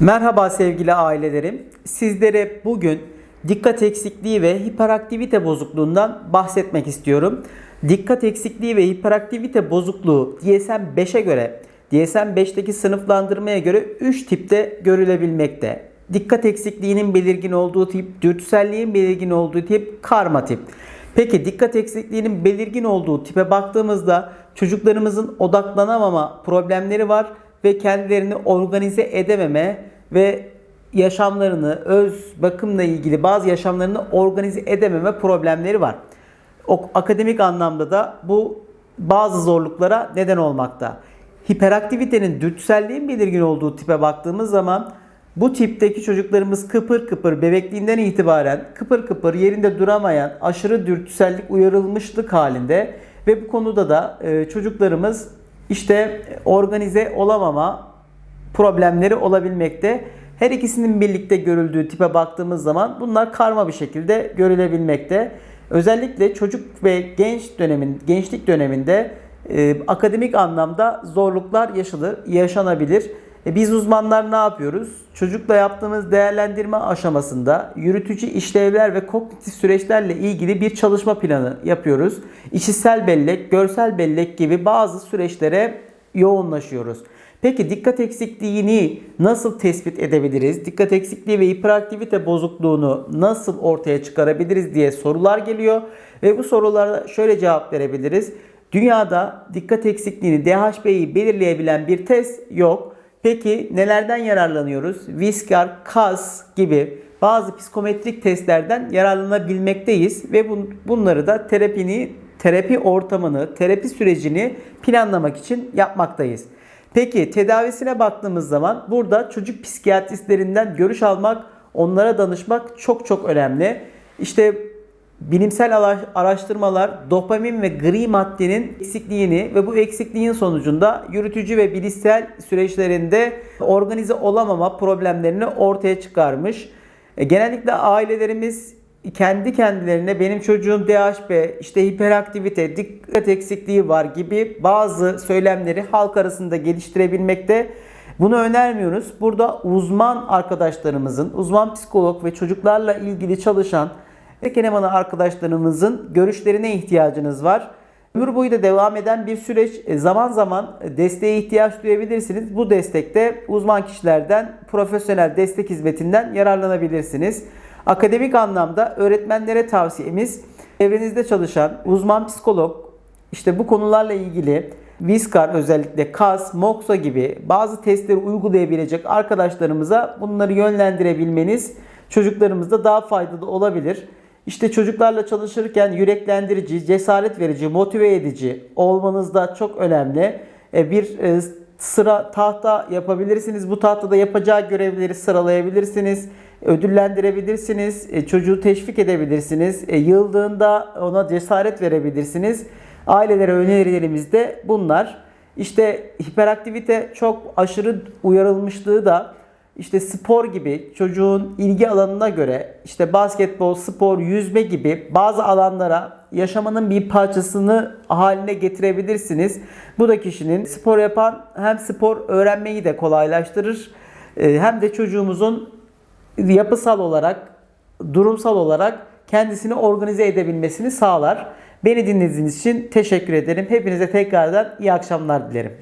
Merhaba sevgili ailelerim. Sizlere bugün dikkat eksikliği ve hiperaktivite bozukluğundan bahsetmek istiyorum. Dikkat eksikliği ve hiperaktivite bozukluğu DSM 5'e göre DSM 5'teki sınıflandırmaya göre 3 tipte görülebilmekte. Dikkat eksikliğinin belirgin olduğu tip, dürtüselliğin belirgin olduğu tip, karma tip. Peki dikkat eksikliğinin belirgin olduğu tipe baktığımızda çocuklarımızın odaklanamama problemleri var ve kendilerini organize edememe ve yaşamlarını, öz bakımla ilgili bazı yaşamlarını organize edememe problemleri var. O, akademik anlamda da bu bazı zorluklara neden olmakta. Hiperaktivitenin dürtüselliğin belirgin olduğu tipe baktığımız zaman bu tipteki çocuklarımız kıpır kıpır bebekliğinden itibaren kıpır kıpır yerinde duramayan aşırı dürtüsellik uyarılmışlık halinde ve bu konuda da e, çocuklarımız işte organize olamama problemleri olabilmekte. Her ikisinin birlikte görüldüğü tipe baktığımız zaman bunlar karma bir şekilde görülebilmekte. Özellikle çocuk ve genç dönemin gençlik döneminde e, akademik anlamda zorluklar yaşanır, yaşanabilir. E, biz uzmanlar ne yapıyoruz? Çocukla yaptığımız değerlendirme aşamasında yürütücü işlevler ve kognitif süreçlerle ilgili bir çalışma planı yapıyoruz. İşitsel bellek, görsel bellek gibi bazı süreçlere yoğunlaşıyoruz. Peki dikkat eksikliğini nasıl tespit edebiliriz? Dikkat eksikliği ve hiperaktivite bozukluğunu nasıl ortaya çıkarabiliriz diye sorular geliyor. Ve bu sorulara şöyle cevap verebiliriz. Dünyada dikkat eksikliğini DHB'yi belirleyebilen bir test yok. Peki nelerden yararlanıyoruz? Viskar, KAS gibi bazı psikometrik testlerden yararlanabilmekteyiz ve bun- bunları da terapini, terapi ortamını, terapi sürecini planlamak için yapmaktayız. Peki tedavisine baktığımız zaman burada çocuk psikiyatristlerinden görüş almak, onlara danışmak çok çok önemli. İşte bilimsel ara- araştırmalar dopamin ve gri maddenin eksikliğini ve bu eksikliğin sonucunda yürütücü ve bilişsel süreçlerinde organize olamama problemlerini ortaya çıkarmış. E, Genellikle ailelerimiz kendi kendilerine benim çocuğum DHB, işte hiperaktivite, dikkat eksikliği var gibi bazı söylemleri halk arasında geliştirebilmekte. Bunu önermiyoruz. Burada uzman arkadaşlarımızın, uzman psikolog ve çocuklarla ilgili çalışan elemanı arkadaşlarımızın görüşlerine ihtiyacınız var. Ömür boyu da devam eden bir süreç. E, Zaman zaman desteğe ihtiyaç duyabilirsiniz. Bu destekte uzman kişilerden, profesyonel destek hizmetinden yararlanabilirsiniz. Akademik anlamda öğretmenlere tavsiyemiz evrenizde çalışan uzman psikolog, işte bu konularla ilgili Viskar özellikle KAS, MOXA gibi bazı testleri uygulayabilecek arkadaşlarımıza bunları yönlendirebilmeniz çocuklarımızda daha faydalı olabilir. İşte çocuklarla çalışırken yüreklendirici, cesaret verici, motive edici olmanız da çok önemli. E, Bir e, sıra tahta yapabilirsiniz. Bu tahtada yapacağı görevleri sıralayabilirsiniz. Ödüllendirebilirsiniz. E, Çocuğu teşvik edebilirsiniz. Yıldığında ona cesaret verebilirsiniz. Ailelere önerilerimiz de bunlar. İşte hiperaktivite çok aşırı uyarılmışlığı da işte spor gibi çocuğun ilgi alanına göre işte basketbol, spor, yüzme gibi bazı alanlara yaşamının bir parçasını haline getirebilirsiniz. Bu da kişinin spor yapan hem spor öğrenmeyi de kolaylaştırır e, hem de çocuğumuzun yapısal olarak, durumsal olarak kendisini organize edebilmesini sağlar. Beni dinlediğiniz için teşekkür ederim. Hepinize tekrardan iyi akşamlar dilerim.